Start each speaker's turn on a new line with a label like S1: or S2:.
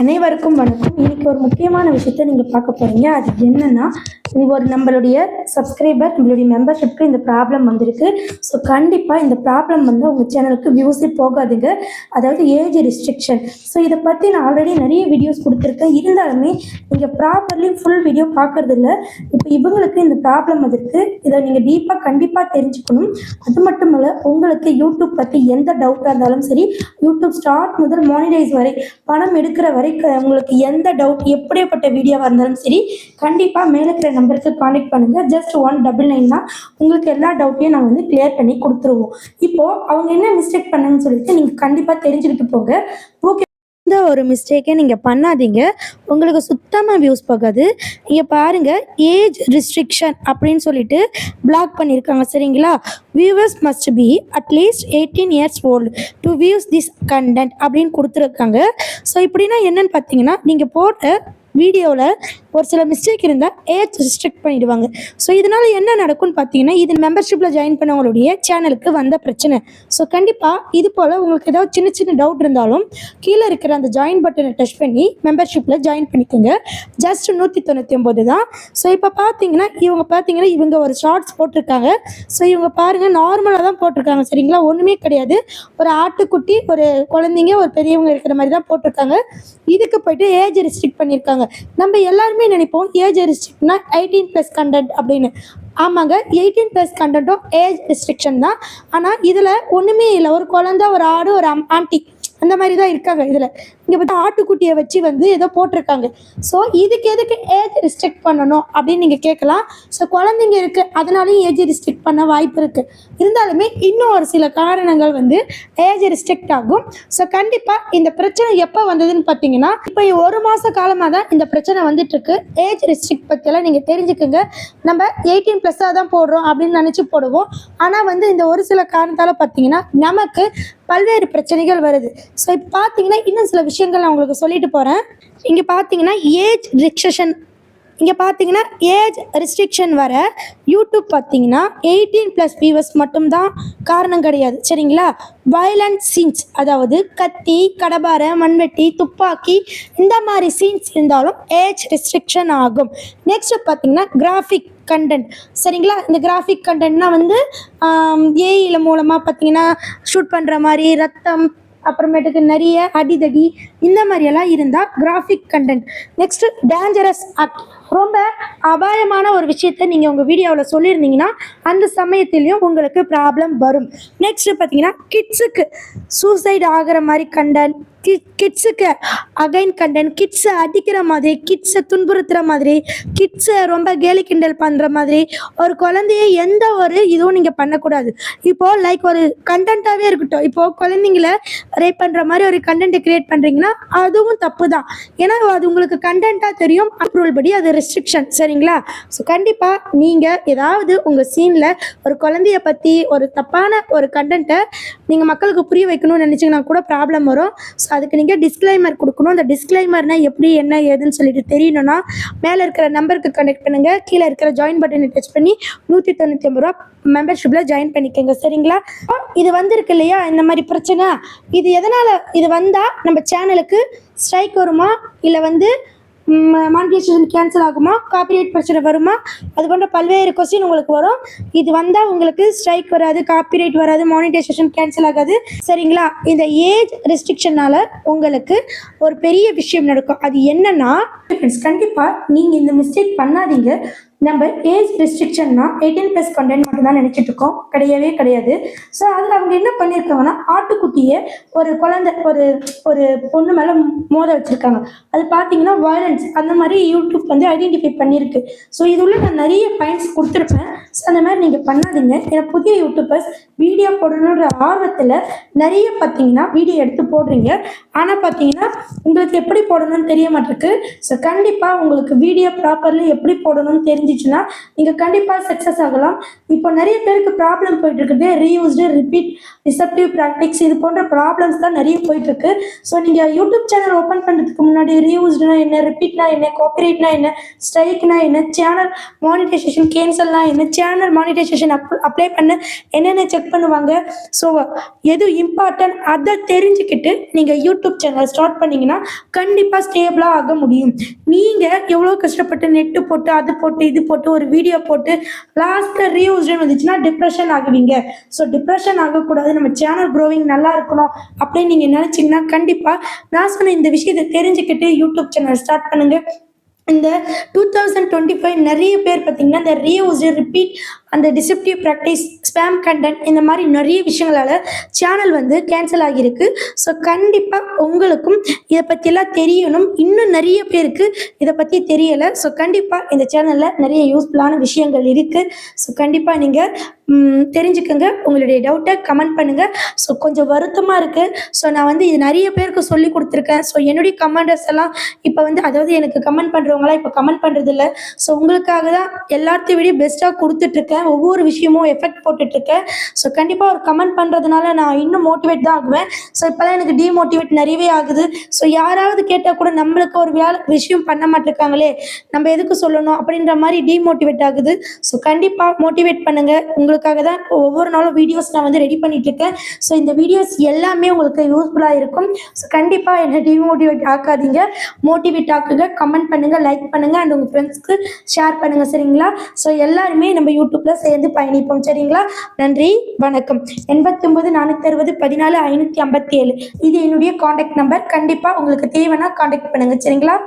S1: அனைவருக்கும் வணக்கம். இன்னைக்கு ஒரு முக்கியமான விஷயத்த நீங்கள் பார்க்க போறீங்க. அது என்னன்னா இது ஒரு நம்மளுடைய சப்ஸ்கிரைபர் நம்மளுடைய மெம்பர்ஷிப்க்கு இந்த ப்ராப்ளம் வந்திருக்கு. ஸோ கண்டிப்பாக இந்த ப்ராப்ளம் வந்து உங்கள் சேனலுக்கு வியூஸே போகாதுங்க. அதாவது ஏஜ் ரெஸ்ட்ரிக்ஷன் ஸோ இதை பற்றி நான் ஆல்ரெடி நிறைய வீடியோஸ் கொடுத்துருக்கேன். இருந்தாலுமே நீங்கள் ப்ராப்பர்லி ஃபுல் வீடியோ பார்க்குறதில்ல. இப்போ இவங்களுக்கு இந்த ப்ராப்ளம் வந்திருக்கு. இதை நீங்கள் டீப்பாக கண்டிப்பாக தெரிஞ்சுக்கணும். அது மட்டும் இல்லை உங்களுக்கு யூடியூப் பற்றி எந்த டவுட்டாக இருந்தாலும் சரி யூடியூப் ஸ்டார்ட் முதல் மானிடைஸ் வரை பணம் எடுக்கிற வரை உங்களுக்கு எந்த டவுட் எப்படியாப்பட்ட வீடியோவாக இருந்தாலும் சரி கண்டிப்பாக மேலே இருக்கிற நம்பருக்கு காண்டாக்ட் பண்ணுங்கள் ஜஸ்ட் ஒன் டபுள் நைன் தான். உங்களுக்கு எல்லா டவுட்டையும் நாங்கள் வந்து கிளியர் பண்ணி கொடுத்துருவோம். இப்போது அவங்க என்ன மிஸ்டேக் பண்ணுன்னு சொல்லிட்டு நீங்கள் கண்டிப்பாக தெரிஞ்சுக்கிட்டு போங்க. ஓகே எந்த ஒரு மிஸ்டேக்கை நீங்கள் பண்ணாதீங்க. உங்களுக்கு சுத்தமாக வியூஸ் போகாது. நீங்கள் பாருங்கள் ஏஜ் ரிஸ்ட்ரிக்ஷன் அப்படின்னு சொல்லிட்டு பிளாக் பண்ணியிருக்காங்க சரிங்களா? Viewers must be at least eighteen years old to views this content அப்படின்னு கொடுத்துருக்காங்க. ஸோ இப்படின்னா என்னன்னு பார்த்தீங்கன்னா நீங்கள் போட்ட வீடியோவில் ஒரு சில மிஸ்டேக் இருந்தால் ஏஜ் ரிஸ்ட்ரிக்ட் பண்ணிடுவாங்க. ஸோ இதனால் என்ன நடக்கும்னு பார்த்தீங்கன்னா இது மெம்பர்ஷிப்பில் ஜாயின் பண்ணவங்களுடைய சேனலுக்கு வந்த பிரச்சனை. ஸோ கண்டிப்பாக இது போல் உங்களுக்கு ஏதாவது சின்ன சின்ன டவுட் இருந்தாலும் கீழே இருக்கிற அந்த ஜாயின் பட்டனை டச் பண்ணி மெம்பர்ஷிப்பில் ஜாயின் பண்ணிக்கோங்க. ஜஸ்ட் நூற்றி தொண்ணூற்றி ஒம்பது தான். ஸோ இப்போ பார்த்தீங்கன்னா இவங்க பார்த்தீங்கன்னா இவங்க ஒரு ஷார்ட்ஸ் போட்டிருக்காங்க. ஸோ இவங்க பாருங்கள் நார்மலாக தான் போட்டிருக்காங்க சரிங்களா? ஒன்றுமே கிடையாது. ஒரு ஆட்டுக்குட்டி ஒரு குழந்தைங்க ஒரு பெரியவங்க இருக்கிற மாதிரி தான் போட்டிருக்காங்க. இதுக்கு போயிட்டு ஏஜ் ரெஸ்ட்ரிக்ட் பண்ணியிருக்காங்க. நம்ம எல்லாருமே நினைப்போம் ஏஜ் ரெஸ்ட்ரிக்ட்னா எயிட்டீன் ப்ளஸ் கண்டென்ட் அப்படின்னு. ஆமாங்க எயிட்டீன் ப்ளஸ் கண்டென்ட்டும் ஏஜ் ரெஸ்ட்ரிக்ஷன் தான். ஆனால் இதில் ஒன்றுமே இல்லை. ஒரு குழந்த ஒரு ஆடு ஒரு அம் ஆண்டி அந்த மாதிரி தான் இருக்காங்க இதில். இங்கே பார்த்தா ஆட்டுக்குட்டியை வச்சு வந்து ஏதோ போட்டிருக்காங்க. ஸோ இதுக்கு எதுக்கு ஏஜ் ரிஸ்ட்ரிக்ட் பண்ணணும் அப்படின்னு நீங்கள் கேட்கலாம். ஸோ குழந்தைங்க இருக்குது அதனாலையும் ஏஜ் ரிஸ்ட்ரிக்ட் பண்ண வாய்ப்பு இருக்குது இருந்தாலுமே இன்னும் ஒரு சில காரணங்கள் வந்து ஏஜ் ரிஸ்ட்ரிக்ட் ஆகும். ஸோ கண்டிப்பாக இந்த பிரச்சனை எப்போ வந்ததுன்னு பார்த்தீங்கன்னா இப்போ ஒரு மாத காலமாக தான் இந்த பிரச்சனை வந்துட்டுருக்கு. ஏஜ் ரிஸ்ட்ரிக்ட் பற்றியெல்லாம் நீங்கள் தெரிஞ்சுக்குங்க. நம்ம எயிட்டீன் ப்ளஸ்ஸாக தான் போடுறோம் அப்படின்னு நினச்சி போடுவோம். ஆனால் வந்து இந்த ஒரு சில காரணத்தால் பார்த்தீங்கன்னா நமக்கு பல்வேறு பிரச்சனைகள் வருது. ஸோ இப்போ பார்த்தீங்கன்னா இன்னும் சில விஷயங்கள் நான் உங்களுக்கு சொல்லிட்டு போகிறேன் இங்கே பார்த்தீங்கன்னா ஏஜ் ரிக்ஷன் இங்கே பார்த்தீங்கன்னா ஏஜ் ரெஸ்ட்ரிக்ஷன் வர யூடியூப் பார்த்தீங்கன்னா எயிட்டீன் ப்ளஸ் வியூவர்ஸ் மட்டும்தான் காரணம் கிடையாது. சரிங்களா? வயலண்ட் சீன்ஸ் அதாவது கத்தி கடபாரை மண்வெட்டி துப்பாக்கி இந்த மாதிரி சீன்ஸ் இருந்தாலும் ஏஜ் ரெஸ்ட்ரிக்ஷன் ஆகும். நெக்ஸ்ட் பார்த்தீங்கன்னா கிராஃபிக் கண்டென்ட் சரிங்களா? இந்த கிராஃபிக் கண்டென்ட்னா வந்து ஏஐல மூலமாக பார்த்தீங்கன்னா ஷூட் பண்ணுற மாதிரி ரத்தம் அப்புறமேட்டுக்கு நிறைய அடிதடி இந்த மாதிரியெல்லாம் இருந்தால் graphic content next dangerous act ரொம்ப அபாயமான ஒரு விஷயத்த நீங்கள் உங்கள் வீடியோவில் சொல்லியிருந்தீங்கன்னா அந்த சமயத்துலேயும் உங்களுக்கு ப்ராப்ளம் வரும். நெக்ஸ்ட்டு பார்த்தீங்கன்னா கிட்ஸுக்கு சூசைட் ஆகிற மாதிரி கண்டென்ட் கிட்ஸுக்கு அகைன் கண்டென்ட் கிட்ஸை அடிக்கிற மாதிரி கிட்ஸை துன்புறுத்துகிற மாதிரி கிட்ஸை ரொம்ப கேலி கிண்டல் பண்ணுற மாதிரி ஒரு குழந்தைய எந்த ஒரு இதுவும் நீங்கள் பண்ணக்கூடாது. இப்போது லைக் ஒரு கண்டென்ட்டாகவே இருக்கட்டும். இப்போது குழந்தைங்கள ரேப் பண்ணுற மாதிரி ஒரு கண்டென்ட்டை க்ரியேட் பண்ணுறீங்கன்னா அதுவும் தப்பு தான் ஏன்னா அது உங்களுக்கு கண்டென்ட்டாக தெரியும். அப்ரூவல் படி அது ரெஸ்ட்ரிக்ஷன் சரிங்களா? ஸோ கண்டிப்பாக நீங்கள் ஏதாவது உங்கள் சீனில் ஒரு குழந்தைய பற்றி ஒரு தப்பான ஒரு கண்டென்ட்டை நீங்கள் மக்களுக்கு புரிய வைக்கணும்னு நினச்சிங்கன்னா கூட ப்ராப்ளம் வரும். ஸோ அதுக்கு நீங்கள் டிஸ்க்ளைமர் கொடுக்கணும். அந்த டிஸ்க்ளைமர்னால் எப்படி என்ன ஏதுன்னு சொல்லிட்டு தெரியணும்னா மேலே இருக்கிற நம்பருக்கு கனெக்ட் பண்ணுங்கள் கீழே இருக்கிற ஜாயின் பட்டனை டச் பண்ணி நூற்றி தொண்ணூற்றி ஐம்பது ரூபா மெம்பர்ஷிப்பில் ஜாயின் பண்ணிக்கோங்க. சரிங்களா? இது வந்திருக்கு இல்லையா? இந்த மாதிரி பிரச்சனை. இது எதனால் இது வந்தால் நம்ம சேனலுக்கு ஸ்ட்ரைக் வருமா? இல்லை வந்து மானிட்டேஷன் கேன்சல் ஆகுமா? காப்பிரைட் பிரச்சனை வருமா? அது போன்ற பல்வேறு கொஸ்டின் உங்களுக்கு வரும். இது வந்தால் உங்களுக்கு ஸ்ட்ரைக் வராது காப்பிரைட் வராது மானிட்டைசேஷன் கேன்சல் ஆகாது. சரிங்களா? இந்த ஏஜ் ரெஸ்ட்ரிக்ஷனால் உங்களுக்கு ஒரு பெரிய விஷயம் நடக்கும். அது என்னன்னா கண்டிப்பாக நீங்கள் இந்த மிஸ்டேக் பண்ணாதீங்க. நம்ம ஏஜ் ரெஸ்ட்ரிக்ஷன்னா எயிட்டீன் ப்ளஸ் கண்டென்ட் மட்டும் தான் நினச்சிட்டு இருக்கோம் கிடையவே கிடையாது. ஸோ அதில் அவங்க என்ன பண்ணியிருக்காங்கன்னா ஆட்டுக்குட்டியை ஒரு குழந்தை ஒரு ஒரு பொண்ணு மேலே மோத வச்சுருக்காங்க. அது பார்த்தீங்கன்னா வயலன்ஸ் அந்த மாதிரி யூடியூப் வந்து ஐடென்டிஃபை பண்ணியிருக்கு. ஸோ இது உள்ள நான் நிறைய பாயிண்ட்ஸ் கொடுத்துருப்பேன். ஸோ அந்த மாதிரி நீங்கள் பண்ணாதீங்க. ஏன்னா புதிய யூடியூபர்ஸ் வீடியோ போடணுன்ற ஆர்வத்தில் நிறைய பார்த்தீங்கன்னா வீடியோ எடுத்து போடுறீங்க. ஆனால் பார்த்தீங்கன்னா உங்களுக்கு எப்படி போடணும்னு தெரிய மாட்டிருக்கு ஸோ கண்டிப்பாக உங்களுக்கு வீடியோ ப்ராப்பர்லி எப்படி போடணும்னு தெரிஞ்சு தெரிஞ்சிச்சுன்னா நீங்கள் கண்டிப்பாக சக்ஸஸ் ஆகலாம். இப்போ நிறைய பேருக்கு ப்ராப்ளம் போயிட்டு இருக்குது ரீயூஸ்டு ரிப்பீட் ரிசப்டிவ் ப்ராக்டிக்ஸ் இது போன்ற ப்ராப்ளம்ஸ் தான் நிறைய போயிட்டு இருக்கு ஸோ நீங்கள் யூடியூப் சேனல் ஓப்பன் பண்ணுறதுக்கு முன்னாடி ரீயூஸ்டுனா என்ன ரிப்பீட்னா என்ன காப்பிரைட்னா என்ன ஸ்ட்ரைக்னா என்ன சேனல் மானிட்டைசேஷன் கேன்சல்னா என்ன சேனல் மானிட்டைசேஷன் அப் அப்ளை பண்ண என்னென்ன செக் பண்ணுவாங்க. ஸோ எது இம்பார்ட்டன்ட் அதை தெரிஞ்சுக்கிட்டு நீங்கள் யூடியூப் சேனல் ஸ்டார்ட் பண்ணீங்கன்னா கண்டிப்பாக ஸ்டேபிளாக ஆக முடியும். நீங்கள் எவ்வளோ கஷ்டப்பட்டு நெட்டு போட்டு அது போட்டு இது இது போட்டு ஒரு வீடியோ போட்டு லாஸ்ட்டில் ரீயூஸ்டுன்னு வந்துச்சுன்னா டிப்ரெஷன் ஆகுவீங்க. ஸோ டிப்ரெஷன் ஆகக்கூடாது. நம்ம சேனல் க்ரோவிங் நல்லா இருக்கணும் அப்படின்னு நீங்கள் நினச்சிங்கன்னா கண்டிப்பாக நான் சொன்ன இந்த விஷயத்தை தெரிஞ்சுக்கிட்டு யூடியூப் சேனல் ஸ்டார்ட் பண்ணுங்கள் இந்த டூ தௌசண்ட் டுவெண்ட்டி ஃபைவ் நிறைய பேர் பார்த்தீங்கன்னா இந்த ரீயூஸ் ரிப்பீட் அந்த டிசிப்டிவ் ப்ராக்டிஸ் ஸ்பேம் கண்டென்ட் இந்த மாதிரி நிறைய விஷயங்களால சேனல் வந்து கேன்சல் ஆகியிருக்கு. ஸோ கண்டிப்பாக உங்களுக்கும் இதை பற்றியெல்லாம் தெரியணும். இன்னும் நிறைய பேருக்கு இதை பற்றி தெரியலை. ஸோ கண்டிப்பாக இந்த சேனலில் நிறைய யூஸ்ஃபுல்லான விஷயங்கள் இருக்குது ஸோ கண்டிப்பாக நீங்கள் தெரிஞ்சுக்கோங்க. உங்களுடைய டவுட்டை கமெண்ட் பண்ணுங்கள் ஸோ கொஞ்சம் வருத்தமாக இருக்குது ஸோ நான் வந்து இது நிறைய பேருக்கு சொல்லி கொடுத்துருக்கேன். ஸோ என்னுடைய கமெண்டர்ஸ் எல்லாம் இப்போ வந்து அதாவது எனக்கு கமெண்ட் பண்ணுறவங்களாம் இப்போ கமெண்ட் பண்ணுறது இல்லை ஸோ உங்களுக்காக தான் எல்லாத்தையும் விட பெஸ்ட்டாக கொடுத்துட்ருக்கேன். ஒவ்வொரு விஷயமும் எஃபெக்ட் போட்டுட்ருக்கேன். ஸோ கண்டிப்பாக ஒரு கமெண்ட் பண்ணுறதுனால நான் இன்னும் மோட்டிவேட் தான் ஆகுவேன். ஸோ இப்போலாம் எனக்கு டிமோட்டிவேட் நிறையவே ஆகுது. ஸோ யாராவது கேட்டால் கூட நம்மளுக்கு ஒரு வேலை விஷயம் பண்ண மாட்டிருக்காங்களே. நம்ம எதுக்கு சொல்லணும் அப்படின்ற மாதிரி டிமோட்டிவேட் ஆகுது. ஸோ கண்டிப்பாக மோட்டிவேட் பண்ணுங்கள் உங்களுக்கு உங்களுக்காக தான் ஒவ்வொரு நாளும் வீடியோஸ் நான் வந்து ரெடி பண்ணிட்டு இருக்கேன் ஸோ இந்த வீடியோஸ் எல்லாமே உங்களுக்கு யூஸ்ஃபுல்லாக இருக்கும். ஸோ கண்டிப்பாக என்னை டிமோட்டிவேட் ஆக்காதீங்க. மோட்டிவேட் ஆக்குங்க. கமெண்ட் பண்ணுங்கள் லைக் பண்ணுங்கள் அண்ட் உங்கள் ஃப்ரெண்ட்ஸ்க்கு ஷேர் பண்ணுங்கள் சரிங்களா? ஸோ எல்லாருமே நம்ம யூடியூப்பில் சேர்ந்து பயணிப்போம் சரிங்களா? நன்றி வணக்கம். எண்பத்தொம்பது நானூற்றி அறுபது பதினாலு ஐநூற்றி ஐம்பத்தி ஏழு இது என்னுடைய காண்டாக்ட் நம்பர் கண்டிப்பாக உங்களுக்கு தேவைன்னா காண்டாக்ட் பண்ணுங்கள் சரிங்களா?